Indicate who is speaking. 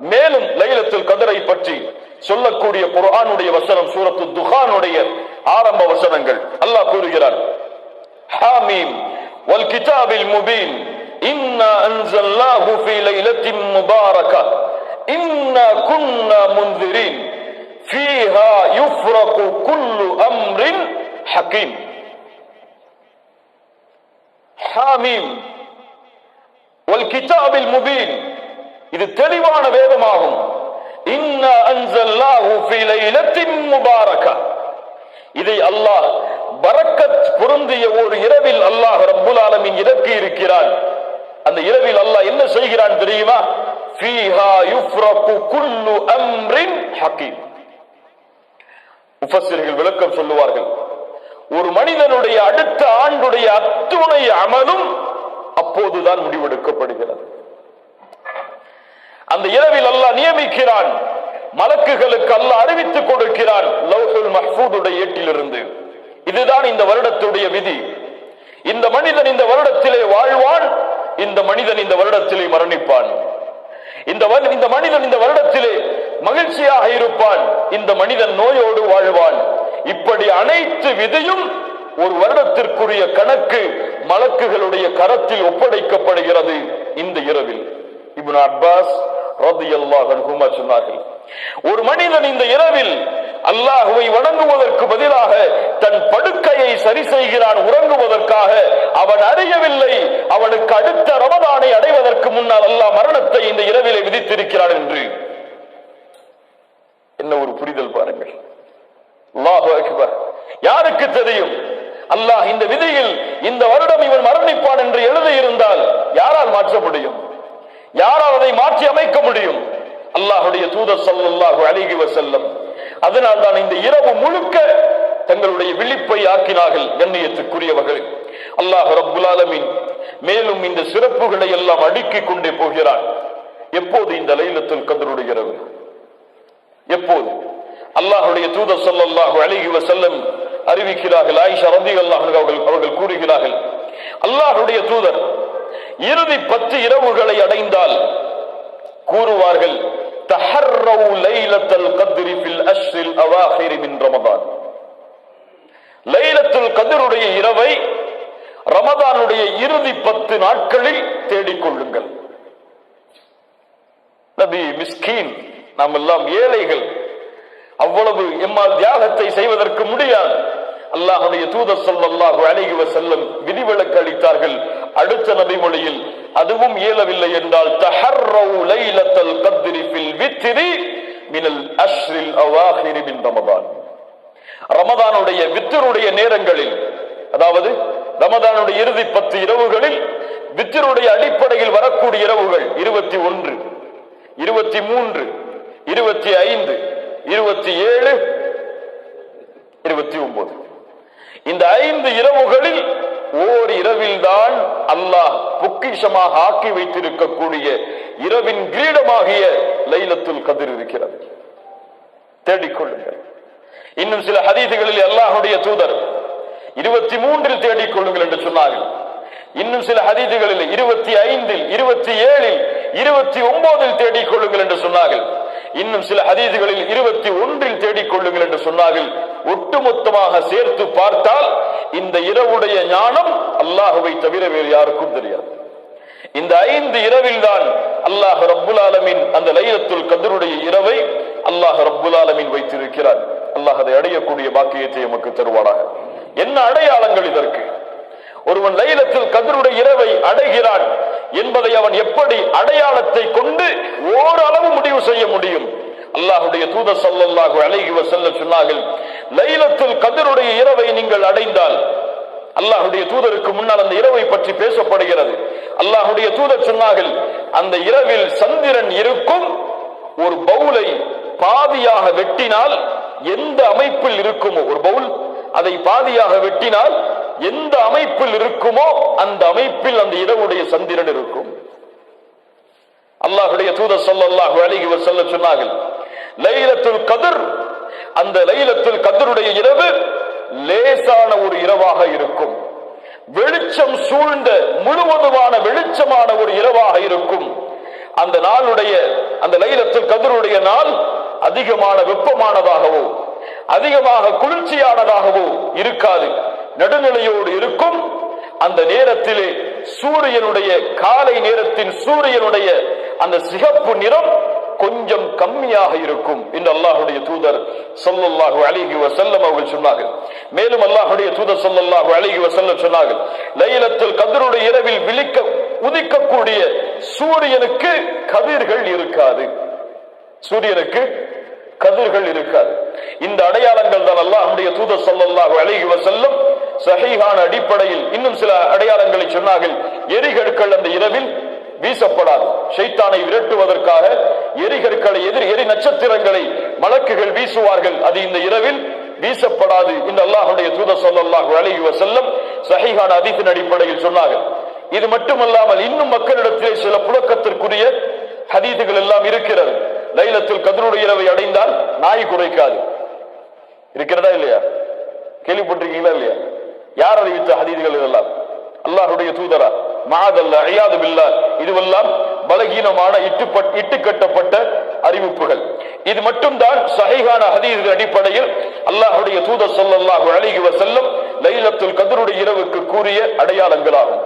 Speaker 1: மேலும் லைலத்தில் கதரை பற்றி சொல்லக்கூடிய குரானுடைய வசனம் சூரத்து துஹானுடைய ஆரம்ப வசனங்கள். அல்லாஹ் கூறுகிறார் ஹாமீம் வல் கிதாபில் முபீன். இன்னா அன்சல்னாஹு ஃபீ லைலத்தின் முபாரகா. இன்னா குன்னா முன்திரீன். ஃபீஹா யுஃப்ரகு குல்லு அம்ரின் ஹகீம். ஹாமீம் வல் கிதாபில் முபீன். இது தெளிவான வேதமாகும். முபாரகா. இதை அல்லாஹ் பரக்கத் பொருந்திய ஒரு இரவில் அல்லாஹ் ரப்புல் ஆலமின் இறக்கி இருக்கிறான். அந்த இரவில் அல்லாஹ் என்ன செய்கிறான் தெரியுமா? ஃபீஹா குல்லு விளக்கம் சொல்லுவார்கள். ஒரு மனிதனுடைய அடுத்த ஆண்டுடைய அத்துணை அமலும் அப்போதுதான் முடிவெடுக்கப்படுகிறது. அந்த இரவில் அல்லாஹ் நியமிக்கிறான். மலக்குகளுக்கு அல்ல அறிவித்துக் கொடுக்கிறான். லவ்ஹுல் மஹ்பூதுடைய ஏட்டிலிருந்து இதுதான் இந்த வருடத்துடைய விதி. இந்த மனிதன் இந்த வருடத்திலே வாழ்வான். இந்த மனிதன் இந்த வருடத்திலே மரணிப்பான். இந்த வரு- இந்த மனிதன் இந்த வருடத்திலே மகிழ்ச்சியாக இருப்பான். இந்த மனிதன் நோயோடு வாழ்வான். இப்படி அனைத்து விதியும் ஒரு வருடத்திற்குரிய கணக்கு மலக்குகளுடைய கரத்தில் ஒப்படைக்கப்படுகிறது இந்த இரவில். இப்னு அப்பாஸ் சொன்னார்கள். ஒரு மனிதன் இந்த இரவில் அல்லாஹுவை வணங்குவதற்கு பதிலாக தன் படுக்கையை சரி செய்கிறான் உறங்குவதற்காக. அவன் அறியவில்லை அவனுக்கு அடுத்த ரமதானை அடைவதற்கு முன்னால் அல்லாஹ் மரணத்தை இந்த இரவிலே விதித்திருக்கிறான் என்று. என்ன ஒரு புரிதல் பாருங்கள். யாருக்கு தெரியும்? அல்லாஹ் இந்த விதியில் இந்த வருடம் இவன் மரணிப்பான் என்று எழுதியிருந்தால் யாரால் மாற்ற முடியும்? யாரால் அதை மாற்றி அமைக்க முடியும்? அல்லாஹுடைய தூதர் ஸல்லல்லாஹு அழகி வஸல்லம். அதனால் தான் இந்த இரவு முழுக்க தங்களுடைய விழிப்பை ஆக்கினார்கள் கண்ணியத்துக்குரியவர்கள். அல்லாஹ் ரப்புல் மேலும் இந்த சிறப்புகளை எல்லாம் அடுக்கிக் கொண்டே போகிறான் எப்போது இந்த லைலத்தில் கத்ருடைய இரவு? எப்போது? அல்லாஹுடைய தூதர் ஸல்லல்லாஹு அழகி வஸல்லம் அறிவிக்கிறார்கள். ஆயிஷா ரந்தி அல்லாஹ் அவர்கள் அவர்கள் கூறுகிறார்கள் அல்லாஹுடைய தூதர் இறுதி பத்து இரவுகளை அடைந்தால் கூறுவார்கள் தஹர்ரவு லைலத்தல் கத்ரி ஃபில் அஷ்ரில் அவாஹிரி மின் ரமதான். லைலத்துல் கதிருடைய இரவை ரமதானுடைய இறுதி பத்து நாட்களில் தேடிக்கொள்ளுங்கள். நபி மிஸ்கீன் நாம் எல்லாம் ஏழைகள். அவ்வளவு எம்மால் தியாகத்தை செய்வதற்கு முடியாது. அல்லாஹுடைய தூதர் ஸல்லல்லாஹு அழகிவ செல்லும் விதிவிலக்கு அளித்தார்கள். அடுத்த நபிமொழியில் அதுவும் இயலவில்லை என்றால் தஹர்ரவு லைலத்தல் கத்ரி ஃபில் வித்ரி மினல் அஷ்ரில் அவாஹிரி மின் ரமதான். ரமதானுடைய வித்தருடைய நேரங்களில் அதாவது ரமதானுடைய இறுதி பத்து இரவுகளில் வித்தருடைய அடிப்படையில் வரக்கூடிய இரவுகள் இருபத்தி ஒன்று இருபத்தி மூன்று இருபத்தி ஐந்து இருபத்தி ஏழு இருபத்தி ஒன்பது இந்த ஐந்து இரவுகளில் ஓர் இரவில்தான் அல்லாஹ் பொக்கிஷமாக ஆக்கி வைத்திருக்கக்கூடிய இரவின் கிரீடமாகிய லைலத்துல் கதிர் இருக்கிறது. தேடிக்கொள்ளுங்கள். இன்னும் சில ஹதீதுகளில் அல்லாஹுடைய தூதர் இருபத்தி மூன்றில் தேடிக்கொள்ளுங்கள் என்று சொன்னார்கள். இன்னும் சில ஹதீதுகளில் இருபத்தி ஐந்தில் இருபத்தி ஏழில் இருபத்தி ஒன்பதில் தேடிக்கொள்ளுங்கள் என்று சொன்னார்கள். இன்னும் சில ஹதீதுகளில் இருபத்தி ஒன்றில் தேடிக்கொள்ளுங்கள் என்று சொன்னார்கள். ஒட்டுமொத்தமாக சேர்த்து பார்த்தால் இந்த இரவுடைய ஞானம் அல்லாஹுவை தவிர வேறு யாருக்கும் தெரியாது. இந்த ஐந்து இரவில் தான் அல்லாஹ் ரப்புல் ஆலமின் அந்த லைலத்துல் கதருடைய இரவை அல்லாஹ் ரப்புல் ஆலமின் வைத்திருக்கிறார். அல்லாஹ் அதை அடையக்கூடிய பாக்கியத்தை நமக்கு தருவாராக என்ன அடையாளங்கள் இதற்கு? ஒருவன் லைலத்தில் கதருடைய இரவை அடைகிறான் என்பதை அவன் எப்படி அடையாள கொண்டு ஓரளவு முடிவு செய்ய முடியும் அல்லாஹுடைய தூதர் சல்லாஹு அழகி செல்ல சொன்னார்கள் லைலத்தில் கதருடைய இரவை நீங்கள் அடைந்தால் அல்லாஹுடைய தூதருக்கு முன்னால் அந்த இரவை பற்றி பேசப்படுகிறது. அல்லாஹுடைய தூதர் சொன்னார்கள் அந்த இரவில் சந்திரன் இருக்கும் ஒரு பவுலை பாதியாக வெட்டினால் எந்த அமைப்பில் இருக்குமோ ஒரு பவுல் அதை பாதியாக வெட்டினால் எந்த அமைப்பில் இருக்குமோ அந்த அமைப்பில் அந்த இரவுடைய சந்திரன் இருக்கும். அல்லாஹுடைய தூதர் ஸல்லல்லாஹு அலைஹி வஸல்லம் சொன்னார்கள் லைலத்துல் கதிர். அந்த லைலத்துல் கதிருடைய இரவு லேசான ஒரு இரவாக இருக்கும். வெளிச்சம் சூழ்ந்த முழுவதுமான வெளிச்சமான ஒரு இரவாக இருக்கும். அந்த நாளுடைய அந்த லைலத்தில் கதிருடைய நாள் அதிகமான வெப்பமானதாகவோ அதிகமாக குளிர்ச்சியானதாகவோ இருக்காது. நடுநிலையோடு இருக்கும். அந்த நேரத்திலே சூரியனுடைய காலை நேரத்தின் சூரியனுடைய அந்த சிகப்பு நிறம் கொஞ்சம் கம்மியாக இருக்கும் என்று அல்லாஹுடைய தூதர் சொல்லல்லாஹு அழகி வசல்லம் அவர்கள் சொன்னார்கள். மேலும் அல்லாஹுடைய தூதர் சொல்லல்லாஹு அழகி வசல்லம் சொன்னார்கள் லைலத்தில் கதிருடைய இரவில் விழிக்க உதிக்கக்கூடிய சூரியனுக்கு கதிர்கள் இருக்காது. சூரியனுக்கு கதிர்கள் இருக்காது. இந்த அடையாளங்கள் தான் அல்லாஹுடைய தூதர் சொல்லல்லாஹு அழகி வசல்லம் சகைகான அடிப்படையில் இன்னும் சில அடையாளங்களை சொன்னார்கள். எரிகற்கள் அந்த இரவில் வீசப்படாது. ஷைத்தானை விரட்டுவதற்காக எரிகற்களை எதிர் எரி நட்சத்திரங்களை மலக்குகள் வீசுவார்கள். அது இந்த இரவில் வீசப்படாது. இந்த அல்லாஹுடைய தூத சொல்லல்லாஹு அழகிய வஸல்லம் சஹிஹான ஹதீஸின் அடிப்படையில் சொன்னார்கள் இது மட்டுமல்லாமல் இன்னும் மக்களிடத்திலே சில புழக்கத்திற்குரிய ஹதீதுகள் எல்லாம் இருக்கிறது. லைலத்தில் கதிருடைய இரவை அடைந்தால் நாய் குறைக்காது. இருக்கிறதா இல்லையா? கேள்விப்பட்டிருக்கீங்களா இல்லையா? யார் அறிவித்த ஹதீதுகள் இதெல்லாம்? அல்லாஹுடைய தூதரா? மாதல்ல ஐயாது பில்லா இதுவெல்லாம் பலகீனமான இட்டுப்பட் இட்டு கட்டப்பட்ட அறிவிப்புகள். இது மட்டும்தான் சகைகான ஹதீஸ் அடிப்படையில் அல்லாஹுடைய தூதர் சொல்லல்லாஹு அலைஹி செல்லும் லைலத்துல் கதருடைய இரவுக்கு கூறிய அடையாளங்களாகும்.